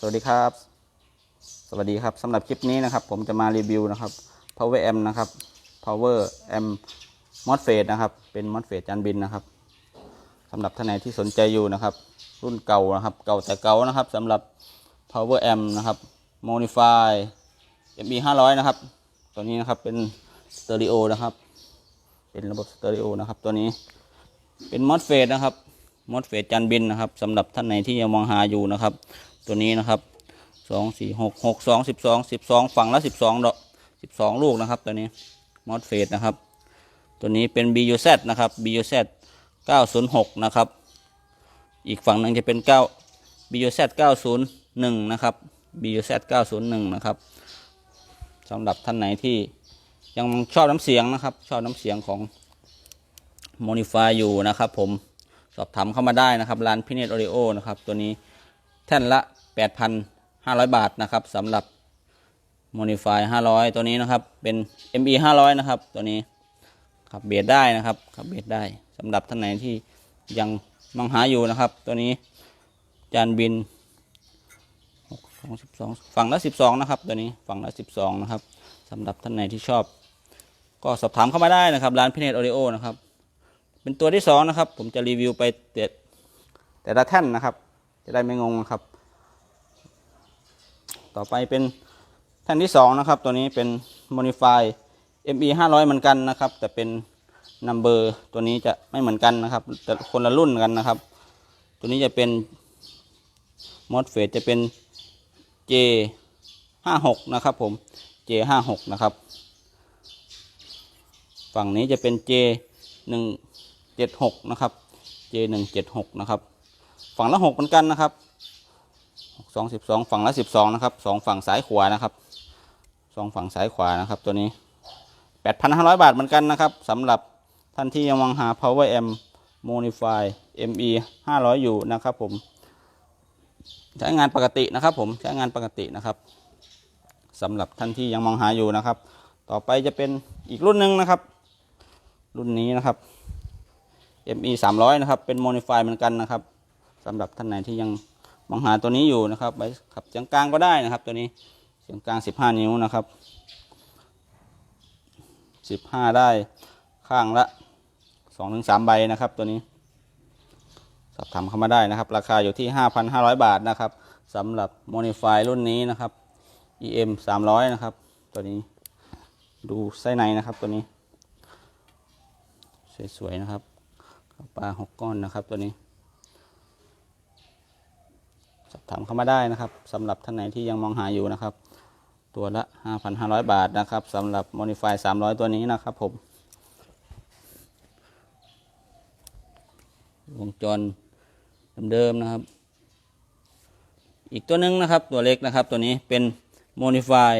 สวัสดีครับ สวัสดีครับสำหรับคลิปนี้นะครับ ผมจะมารีวิวนะครับ power amp นะครับ power amp MOSFET นะครับ เป็น MOSFET จานบินนะครับสำหรับท่านไหนที่สนใจอยู่นะครับ รุ่นเก่านะครับ เก่าแต่เก่านะครับสำหรับ power amp นะครับ modify ME 500นะครับ ตัวนี้นะครับเป็นสเตอริโอนะครับ เป็นระบบสเตอริโอนะครับ ตัวนี้เป็นมอสเฟตนะครับมอสเฟตจันบินนะครับสำหรับท่านไหนที่ยังมองหาอยู่นะครับ ตัวนี้นะครับสองสี่หกหกสองสิบสองสิบสองฝั่งละสิบสองดอกสิบสองลูกนะครับตัวนี้มอสเฟตนะครับ ตัวนี้เป็น BUZ นะครับ BUZ 906 นะครับ อีกฝั่งหนึ่งจะเป็น9 BUZ 901 นะครับ BUZ 901 นะครับสำหรับท่านไหนที่ยังชอบน้ำเสียงนะครับ ชอบน้ำเสียงของโมนิฟายอยู่นะครับ ผมสอบถามเข้ามาได้นะครับร้านพิเนตโอริโอนะครับ ตัวนี้ แท่นละ 8,500 บาทนะครับสำหรับโมนิฟาย500 ตัวนี้นะครับ เป็น ME 500 นะครับ ตัวนี้ขับเบียดได้นะครับขับเบียดได้สำหรับท่านไหนที่ยังมองหาอยู่นะครับ ตัวนี้จานบิน2 12ฝั่งละ12 นะครับ ตัวนี้ฝั่งละ 12 นะครับสำหรับท่านไหนที่ชอบ ก็สอบถามเข้ามาได้นะครับ ร้านพิเนตโอริโอนะครับ เป็นตัวที่สองนะครับ ผมจะรีวิวไปแต่แต่ละแท่นนะครับ จะได้ไม่งงนะครับ ต่อไปเป็นแท่นที่สองนะครับ ตัวนี้เป็น Modify ME 500 เหมือนกันนะครับ แต่เป็นนัมเบอร์ตัวนี้จะไม่เหมือนกันนะครับ แต่คนละรุ่นกันนะครับ ตัวนี้จะเป็นมอสเฟตจะเป็น J 5 6นะครับผม J 5 6นะครับ ฝั่งนี้จะเป็น J หนึ่งเจ็ดหกนะครับ J หนึ่งเจ็ดหกนะครับ ฝั่งละหกเหมือนกันนะครับสองสิบสองฝั่งละสิบสองนะครับสองฝั่งซ้ายขวานะครับสองฝั่งซ้ายขวานะครับ ตัวนี้แปดพันห้าร้อยบาทเหมือนกันนะครับสำหรับท่านที่ยังมองหา power amp modify ME ห้าร้อยอยู่นะครับผม ใช้งานปกตินะครับผมใช้งานปกตินะครับสำหรับท่านที่ยังมองหาอยู่นะครับ ต่อไปจะเป็นอีกรุ่นหนึ่งนะครับ รุ่นนี้นะครับ ME 300 นะครับ เป็น Modify เหมือนกันนะครับ สำหรับท่านไหนที่ยังมองหาตัวนี้อยู่นะครับไปขับเสียงกลางก็ได้นะครับ ตัวนี้เสียงกลาง 15 นิ้วนะครับ 15 ได้ข้างละ 2-3 ใบนะครับ ตัวนี้ สอบถามเข้ามาได้นะครับ ราคาอยู่ที่ 5,500 บาทนะครับสำหรับ Modify รุ่นนี้นะครับ EM 300 นะครับ ตัวนี้ดูไส้ในนะครับตัวนี้ สวยๆนะครับปลาหกก้อนนะครับตัวนี้ ถามเข้ามาได้นะครับสำหรับท่านไหนที่ยังมองหาอยู่นะครับ ตัวละ 5,500 บาทนะครับสำหรับ Modify 300 ตัวนี้นะครับผมวงจรเดิมๆนะครับ อีกตัวหนึงนะครับ ตัวเล็กนะครับ ตัวนี้เป็น Modify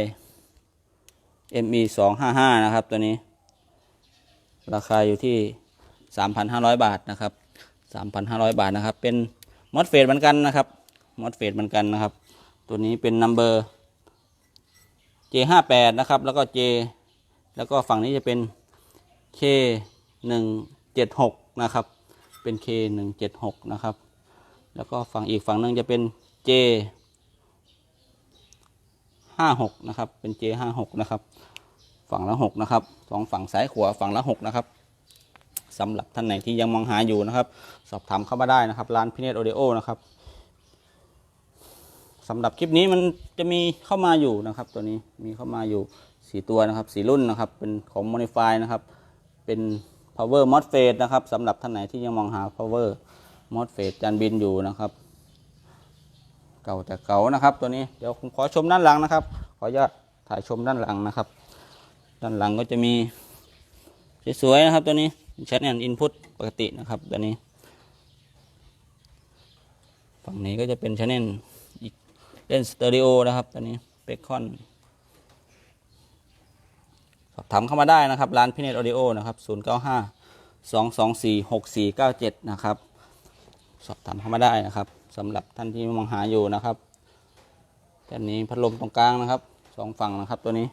ME 255นะครับ ตัวนี้ ราคาอยู่ที่ 3,500 บาทนะครับ 3,500 บาทนะครับ เป็นมอสเฟตเหมือนกันนะครับ มอสเฟตเหมือนกันนะครับ ตัวนี้เป็นนัมเบอร์ J58 นะครับ แล้วก็ J แล้วก็ฝั่งนี้จะเป็น K176 นะครับ เป็น K176 นะครับ แล้วก็ฝั่งอีกฝั่งหนึงจะเป็น J 56นะครับ เป็น J 56นะครับ ฝั่งละ6นะครับสองฝั่งซ้ายขวาฝั่งละ6นะครับสำหรับท่านไหนที่ยังมองหาอยู่นะครับ สอบถามเข้ามาได้นะครับ ร้านพิเนตโอเดโอนะครับ สำหรับคลิปนี้มันจะมีเข้ามาอยู่นะครับ ตัวนี้มีเข้ามาอยู่สี่ตัวนะครับสี่รุ่นนะครับ เป็นของ Modify นะครับ เป็น Power MOSFET นะครับสำหรับท่านไหนที่ยังมองหา Power MOSFET จานบินอยู่นะครับ เก่าแต่เก่านะครับ ตัวนี้เดี๋ยวผมขอชมด้านหลังนะครับ ขออนุญาตถ่ายชมด้านหลังนะครับ ด้านหลังก็จะมีสวยๆนะครับ ตัวนี้ใช้งานอินพุตปกตินะครับตัวนี้ ฝั่งนี้ก็จะเป็นชแนลอีก เล่นสเตอริโอนะครับตัวนี้เบคอนสอบถามเข้ามาได้นะครับ ร้านพิเนตออดิโอนะครับ0 9 5 2 2 4 6 4 9 7นะครับสอบถามเข้ามาได้นะครับสำหรับท่านที่มองหาอยู่นะครับด้านนี้พัดลมตรงกลางนะครับสองฝั่งนะครับตัวนี้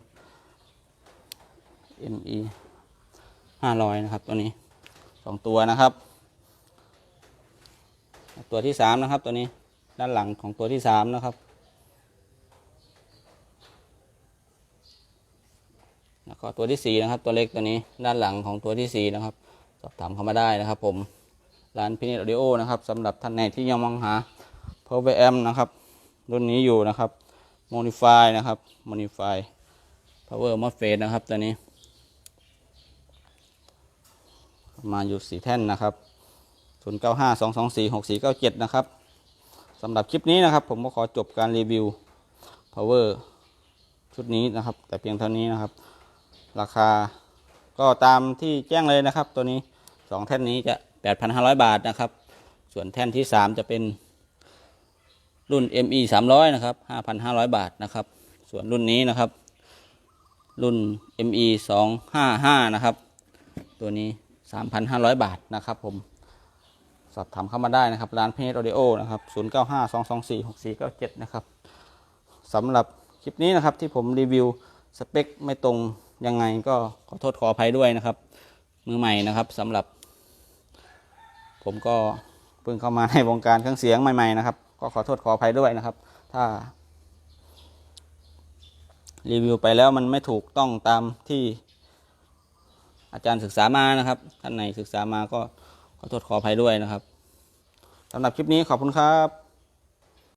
ME ห้าร้อยนะครับตัวนี้สองตัวนะครับ ตัวที่สามนะครับตัวนี้ด้านหลังของตัวที่สามนะครับ แล้วก็ตัวที่สี่นะครับ ตัวเล็กตัวนี้ด้านหลังของตัวที่สี่นะครับ สอบถามเข้ามาได้นะครับ ผมร้านพินิจออดิโอนะครับสำหรับท่านไหนที่ยังมองหา power amp นะครับ รุ่นนี้อยู่นะครับ modify นะครับ modify power MOSFET นะครับตัวนี้มาอยู่สี่แท่นนะครับ0 9 5 2 2 4 6 4 9 7 นะครับสำหรับคลิปนี้นะครับ ผมก็ขอจบการรีวิว power ชุดนี้นะครับ แต่เพียงเท่านี้นะครับ ราคาก็ตามที่แจ้งเลยนะครับ ตัวนี้ 2 แท่นนี้จะ 8,500 บาทนะครับ ส่วนแท่นที่ 3 จะเป็นรุ่น ME 300 นะครับ 5,500 บาทนะครับ ส่วนรุ่นนี้นะครับ รุ่น ME 255 นะครับ ตัวนี้ 3,500 บาทนะครับผม สอบถามเข้ามาได้นะครับ ร้านเพจออดิโอนะครับ 0952246497 นะครับสำหรับคลิปนี้นะครับที่ผมรีวิวสเปคไม่ตรง ยังไงก็ขอโทษขออภัยด้วยนะครับ มือใหม่นะครับสำหรับ ผมก็เพิ่งเข้ามาในวงการเครื่องเสียงใหม่ๆนะครับ ก็ขอโทษขออภัยด้วยนะครับ ถ้า รีวิวไปแล้วมันไม่ถูกต้องตามที่อาจารย์ศึกษามานะครับ ท่านไหนศึกษามาก็ขอโทษขออภัยด้วยนะครับสำหรับคลิปนี้ขอบคุณครับ